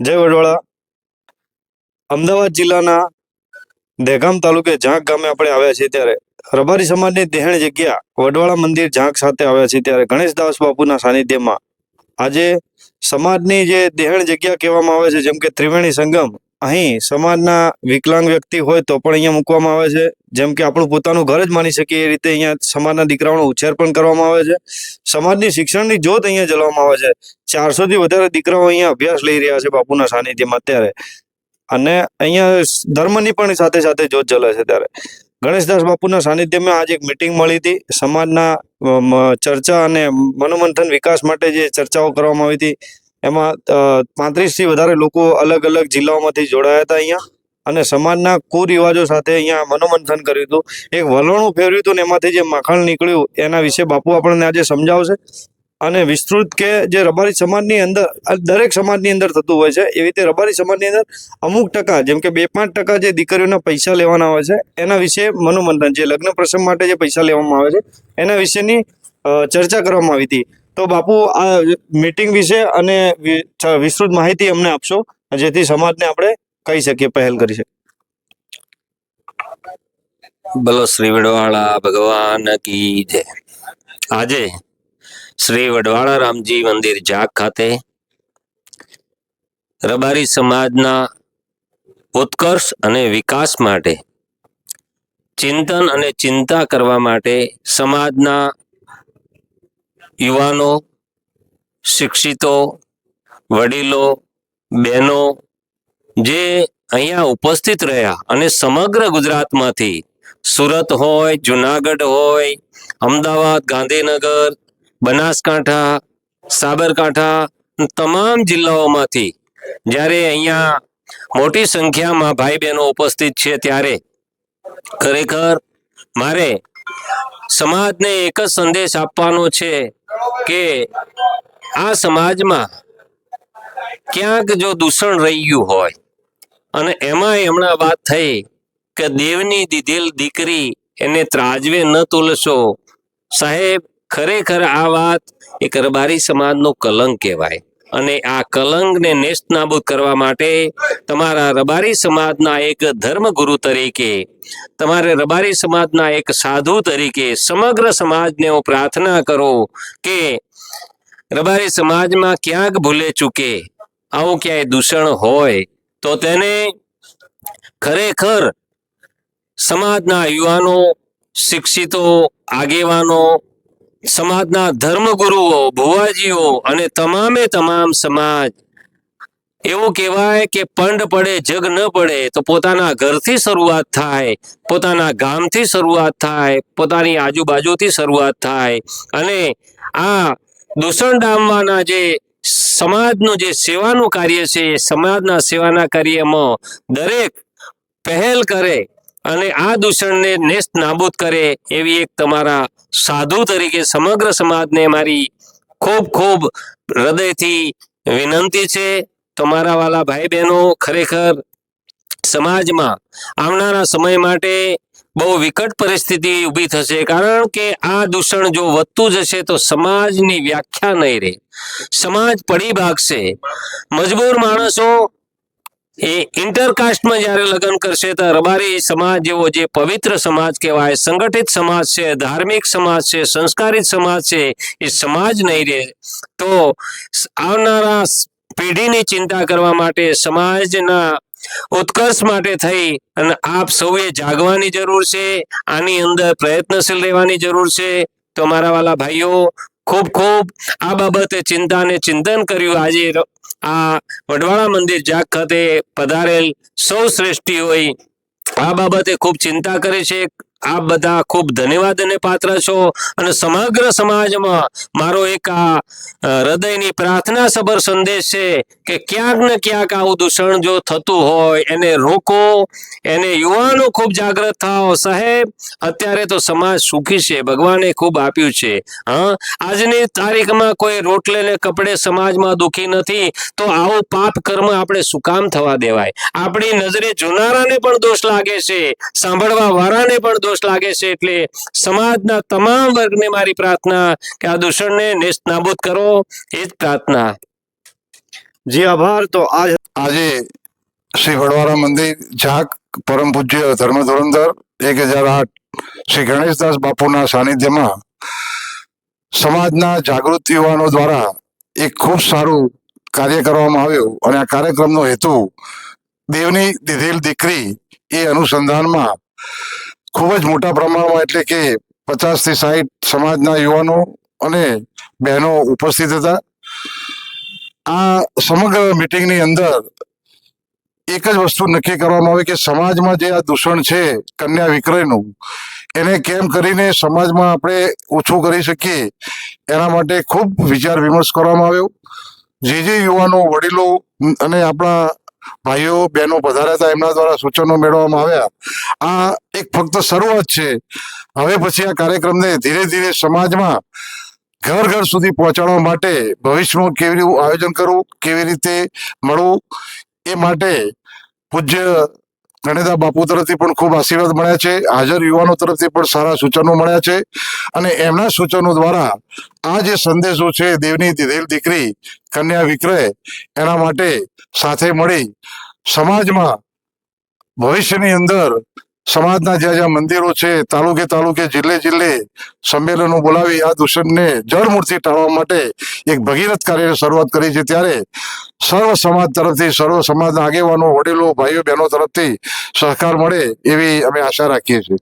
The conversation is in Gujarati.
જય વડવાળા. અમદાવાદ જિલ્લાના દહેગામ તાલુકે ઝાંક ગામે આપણે આવ્યા છીએ ત્યારે રબારી સમાજની દેહણ જગ્યા વડવાળા મંદિર ઝાંક સાથે આવ્યા છીએ ત્યારે ગણેશદાસ બાપુના સાનિધ્યમાં આજે સમાજની જે દેહણ જગ્યા કહેવામાં આવે છે, જેમ કે ત્રિવેણી સંગમ, અહીં સમાજના વિકલાંગ વ્યક્તિ હોય તો પણ અહીંયા મૂકવામાં આવે છે. જેમ કે આપણું પોતાનું ઘર જ માની શકીએ એ રીતે અહીંયા સમાજના દીકરાઓનો ઉછેર પણ કરવામાં આવે છે. સમાજની શિક્ષણની જોત અહીંયા જવામાં આવે છે. ચારસોથી વધારે દીકરાઓ અહીંયા અભ્યાસ લઈ રહ્યા છે બાપુના સાનિધ્યમાં અત્યારે. અને અહીંયા ધર્મની પણ સાથે સાથે જોત જલે છે ત્યારે. ગણેશદાસ બાપુના સાનિધ્યમાં આજે એક મિટિંગ મળી હતી. સમાજના ચર્ચા અને મનોમંથન વિકાસ માટે જે ચર્ચાઓ કરવામાં આવી હતી, એમાં પાંત્રીસથી વધારે લોકો અલગ અલગ જિલ્લાઓમાંથી જોડાયા હતા અહીંયા. અને સમાજના કુરિવાજો સાથે અહીંયા મનોમંથન કર્યું હતું. એક વલણું ફેરવ્યું હતું ને એમાંથી જે માખણ નીકળ્યું એના વિશે બાપુ આપણને આજે સમજાવશે. અને વિસ્તૃત કે જે રબારી સમાજની અંદર દરેક સમાજની અંદર થતું હોય છે, એવી રીતે રબારી સમાજની અંદર અમુક ટકા, જેમ કે બે પાંચ ટકા જે દીકરીઓના પૈસા લેવાના હોય છે, એના વિશે મનોમંથન જે લગ્ન પ્રસંગ માટે જે પૈસા લેવામાં આવે છે, એના વિશેની ચર્ચા કરવામાં આવી હતી. તો બાપુ, આ મીટિંગ વિશે અને વિસ્તૃત માહિતી અમને આપશો. જેથી સમાજને આપણે કહી શકીએ, પહેલ કરી શકીએ. બોલો, શ્રી વડવાળા, ભગવાન કી જય. આજે શ્રી વડવાળા રામજી મંદિર જાગ ખાતે રબારી સમાજના ઉત્કર્ષ અને વિકાસ માટે ચિંતન અને ચિંતા કરવા માટે સમાજના યુવાનો, શિક્ષિતો, વડીલો, બહેનો જે અહીંયા ઉપસ્થિત રહ્યા અને સમગ્ર ગુજરાતમાંથી સુરત હોય, જુનાગઢ હોય, અમદાવાદ, ગાંધીનગર, બનાસકાંઠા, સાબરકાંઠા તમામ જિલ્લાઓમાંથી જ્યારે અહીંયા મોટી સંખ્યામાં ભાઈ બહેનો ઉપસ્થિત છે ત્યારે ખરેખર મારે સમાજને એક જ સંદેશ આપવાનો છે કે આ સમાજમાં ક્યાંક જો દૂષણ રહી ગયું હોય અને એમાંય હમણાં વાત થઈ કે દેવની દીધેલ દીકરી એને ત્રાજવે ન તોલશો સાહેબ, ખરેખર આ વાત એક રબારી સમાજનો કલંક કહેવાય. અને આ કલંકને નેસ્ત નાબૂદ કરવા માટે તમારા રબારી સમાજના એક ધર્મગુરુ તરીકે, તમારે રબારી સમાજના એક સાધુ તરીકે સમગ્ર સમાજને હું પ્રાર્થના કરું કે રબારી સમાજમાં ક્યાંક ભૂલે ચૂકે, આવું ક્યાંય દૂષણ હોય તો તેને ખરેખર સમાજના યુવાનો, શિક્ષિતો, આગેવાનો, સમાજના ધર્મગુરુઓ, ભુવાજીઓ અને તમામે તમામ સમાજ, એવું કહેવાય કે પંડ પડે, જગ ન પડે, તો પોતાના ઘરથી શરૂઆત થાય, પોતાના ગામથી શરૂઆત થાય, પોતાની આજુબાજુથી શરૂઆત થાય અને આ દૂષણ ડામવાના જે સમાજનું જે સેવાનું કાર્ય છે, એ સમાજના સેવાના કાર્યમાં દરેક પહેલ કરે અને આ દૂષણને નેસ્ત નાબૂદ કરે એવી એક તમારા સાધુ તરીકે સમગ્ર સમાજને મારી ખૂબ ખૂબ હૃદયથી વિનંતી છે. તમારા વાલા ભાઈ બહેનો ખરેખર સમાજમાં આવનારા સમય માટે બહુ વિકટ પરિસ્થિતિ ઊભી થશે, કારણ કે આ દૂષણ જો વધતું જશે તો સમાજની વ્યાખ્યા નહીં રહે. સમાજ પડી ભાગશે મજબૂર માણસો એ ઇન્ટરકાસ્ટમાં જ્યારે લગ્ન કરશે તો રબારી સમાજ જેવો જે પવિત્ર સમાજ કહેવાય, સંગઠિત સમાજ છે, ધાર્મિક સમાજ છે, સંસ્કારિત સમાજ છે, એ સમાજ નહીં રહે. તો આવનારા પેઢીની ચિંતા કરવા માટે સમાજના ઉત્કર્ષ માટે થઈ અને આપ સૌએ જાગવાની જરૂર છે, આની અંદર પ્રયત્નશીલ રહેવાની જરૂર છે. તો મારા વાલા ભાઈઓ, ખૂબ ખૂબ આ બાબતે ચિંતા અને ચિંતન કર્યું. આજે આ વડવાળા મંદિર જાગ ખાતે પધારેલ સૌ શ્રેષ્ઠીઓએ આ બાબતે ખૂબ ચિંતા કરી છે. આપ બધા ખૂબ ધન્યવાદ અને પાત્ર છો. અને સમગ્ર સમાજમાં મારો એક આ હૃદયની પ્રાર્થના સભર સંદેશ છે કે ક્યાંક ને ક્યાંક આવું દૂષણ જો થતું હોય, એને રોકો. એને યુવાનો ખૂબ જાગૃત થાઓ. સાહેબ, અત્યારે તો સમાજ સુખી છે. ભગવાને ખૂબ આપ્યું છે. હા, આજની તારીખમાં કોઈ રોટલે ને કપડે સમાજમાં દુખી નથી, તો આવું પાપ કર્મ આપણે સુકામ થવા દેવાય. આપણી નજરે જોનારાને પણ દોષ લાગે છે. સાંભળવા વાળાને પણ દોષ લાગે છે એટલે સમાજના તમામ વર્ગને મારી પ્રાર્થના કે આ દૂષણને નેસ્ત નાબૂદ કરો. એ જ પ્રાર્થના. જી, આભાર. તો આજ શ્રી વડવારા મંદિર ઝાક પરમ પૂજ્ય ધર્મ ધોરણધર એક હજાર આઠ શ્રી ગણેશદાસ બાપુના સાનિધ્યમાં સમાજના જાગૃત યુવાનો દ્વારા એક ખૂબ સારું કાર્ય કરવામાં આવ્યું અને આ કાર્યક્રમનો હેતુ દેવની દીધેલ દીકરી એ અનુસંધાનમાં ખૂબ જ મોટા પ્રમાણમાં એટલે કે પચાસથી સાઠ સમાજના યુવાનો અને બહેનો ઉપસ્થિત હતા. આ સમગ્ર મિટિંગની અંદર એક જ વસ્તુ નક્કી કરવામાં આવી કે સમાજમાં જે આ દૂષણ છે, કન્યા વિક્રયનું, એને કેમ કરીને સમાજમાં આપણે ઓછું કરી શકીએ, એના માટે ખૂબ વિચાર વિમર્શ કરવામાં આવ્યો. જે જે યુવાનો, વડીલો અને આપણા ભાઈઓ, બહેનો પધાર્યા હતા, એમના દ્વારા સૂચનો મેળવવામાં આવ્યા. આ એક ફક્ત શરૂઆત છે. હવે પછી આ કાર્યક્રમને ધીરે ધીરે સમાજમાં ઘર ઘર સુધી પહોંચાડવા માટે ભવિષ્યમાં કેવી રીતે આયોજન કરવું, કેવી રીતે મળવું એ માટે પૂજ્ય ગણેદા બાપુ તરફથી પણ ખૂબ આશીર્વાદ મળ્યા છે. હાજર યુવાનો તરફથી પણ સારા સૂચનો મળ્યા છે. અને એમના સૂચનો દ્વારા આ જે સંદેશો છે, દેવની દીધેલ દીકરી, કન્યા વિક્રય, એના માટે સાથે મળી સમાજમાં ભવિષ્યની અંદર સમાજના જ્યાં જ્યાં મંદિરો છે, તાલુકે તાલુકે, જિલ્લે જિલ્લે સંમેલનો બોલાવી આ દૂષણને જળમૂળથી ટાળવા માટે એક ભગીરથ કાર્યની શરૂઆત કરી છે. ત્યારે સર્વ સમાજ તરફથી, સર્વ સમાજના આગેવાનો, વડીલો, ભાઈઓ, બહેનો તરફથી સહકાર મળે એવી અમે આશા રાખીએ છીએ.